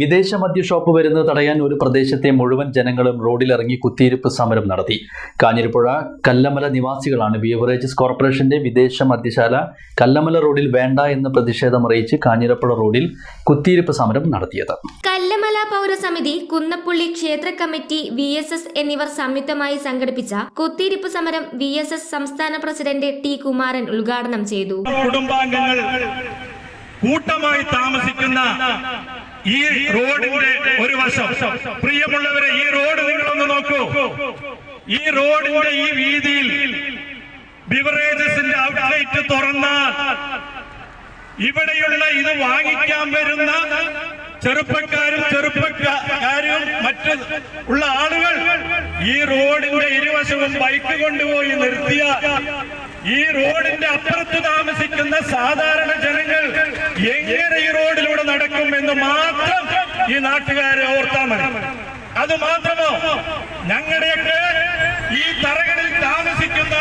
വിദേശ മദ്യ ഷോപ്പ് വരുന്നത് തടയാൻ ഒരു പ്രദേശത്തെ മുഴുവൻ ജനങ്ങളും റോഡിലിറങ്ങി കുത്തിയിരിപ്പ് സമരം നടത്തി. കാഞ്ഞിരപ്പുഴ കല്ലമല നിവാസികളാണ് ബിയവറേജസ് കോർപ്പറേഷന്റെ വിദേശ മദ്യശാല കല്ലമല റോഡിൽ വേണ്ട എന്ന് പ്രതിഷേധമറിയിച്ച് കാഞ്ഞിരപ്പുഴ റോഡിൽ കുത്തിയിരിപ്പ് സമരം നടത്തിയത്. കല്ലമല പൗരസമിതി കുന്നപ്പുള്ളി ക്ഷേത്ര കമ്മിറ്റി വി എസ് എസ് എന്നിവർ സംയുക്തമായി സംഘടിപ്പിച്ച കുത്തിയിരിപ്പ് സമരം വി എസ് എസ് സംസ്ഥാന പ്രസിഡന്റ് ടി കുമാരൻ ഉദ്ഘാടനം ചെയ്തു. കുടുംബാംഗങ്ങൾ കൂട്ടമായി താമസിക്കുന്ന ഈ റോഡിന്റെ ഒരു വശം. പ്രിയമുള്ളവരെ ഈ റോഡ് നിങ്ങളൊന്ന് നോക്കൂ. ഈ റോഡിന്റെ ഈ വീതിയിൽ ബിവറേജസിന്റെ ഔട്ട്ലെറ്റ് തുറന്നാൽ ഇവിടെയുള്ള ഇത് വാങ്ങിക്കാൻ വരുന്ന ചെറുപ്പക്കാരും ചെറുപ്പക്കാരും മറ്റു ഉള്ള ആളുകൾ ഈ റോഡിന്റെ ഇരുവശവും ബൈക്ക് കൊണ്ടുപോയി നിർത്തിയ ഈ റോഡിന്റെ അപ്പുറത്ത് താമസിക്കുന്ന സാധാരണ ജനങ്ങൾ എങ്ങനെ ഈ റോഡിലൂടെ നടക്കും എന്ന് മാത്രം ഈ നാട്ടുകാരെ ഓർത്താൽ മതി. അത് മാത്രമോ? ഞങ്ങളുടെയൊക്കെ ഈ തറകളിൽ താമസിക്കുന്ന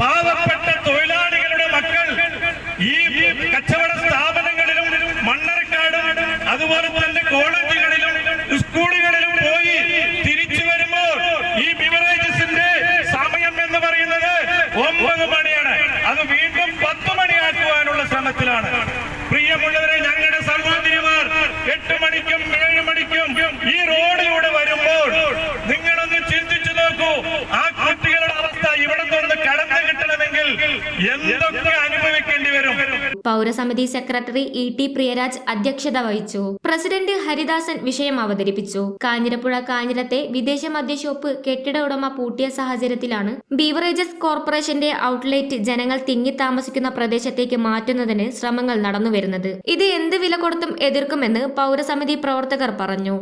പാവപ്പെട്ട തൊഴിലാളികളുടെ മക്കൾ ഈ കച്ചവട സ്ഥാപനങ്ങളിലും മണ്ണറക്കാടും അതുപോലെ തന്നെ കോളേജുകളിലും സ്കൂളുകളിലും പോയി തിരിച്ചു വരുമ്പോൾ ഈ ബിവറേജസിന്റെ സമയം എന്ന് പറയുന്നത് ഒമ്പത് മണിയാണ്. അത് വീണ്ടും പത്ത് മണിയാക്കുവാനുള്ള ശ്രമത്തിലാണ് പ്രിയമുള്ളവരെ ഞങ്ങളുടെ സഹോദരിമാർ എട്ട് മണിക്കും ഏഴ് മണിക്കും ഈ റോഡിലൂടെ വരുമ്പോൾ നിങ്ങളൊന്ന് ചിന്തിച്ചു നോക്കൂ ആ കുട്ടികളുടെ അവസ്ഥ ഇവിടെ നിന്ന് കടന്നു കിട്ടണമെങ്കിൽ എന്തൊക്കെ അനുഭവിക്കേണ്ടി വരും? പൗരസമിതി സെക്രട്ടറി ഇ ടി പ്രിയരാജ് അധ്യക്ഷത വഹിച്ചു. പ്രസിഡന്റ് ഹരിദാസൻ വിഷയം അവതരിപ്പിച്ചു. കാഞ്ഞിരപ്പുഴ കാഞ്ഞിരത്തെ വിദേശ മദ്യഷോപ്പ് കെട്ടിട ഉടമ പൂട്ടിയ സാഹചര്യത്തിലാണ് ബീവറേജസ് കോർപ്പറേഷന്റെ ഔട്ട്ലെറ്റ് ജനങ്ങൾ തിങ്ങി താമസിക്കുന്ന പ്രദേശത്തേക്ക് മാറ്റുന്നതിന് ശ്രമങ്ങൾ നടന്നുവരുന്നത്. ഇത് എന്ത് വില കൊടുത്തും എതിർക്കുമെന്ന് പൗരസമിതി പ്രവർത്തകർ പറഞ്ഞു.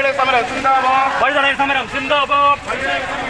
വഴികളെ സമരം സിന്ദാബാദ് വഴിതടയൽ സമരം സിന്ദാബാദ് സിന്ദാബാദ്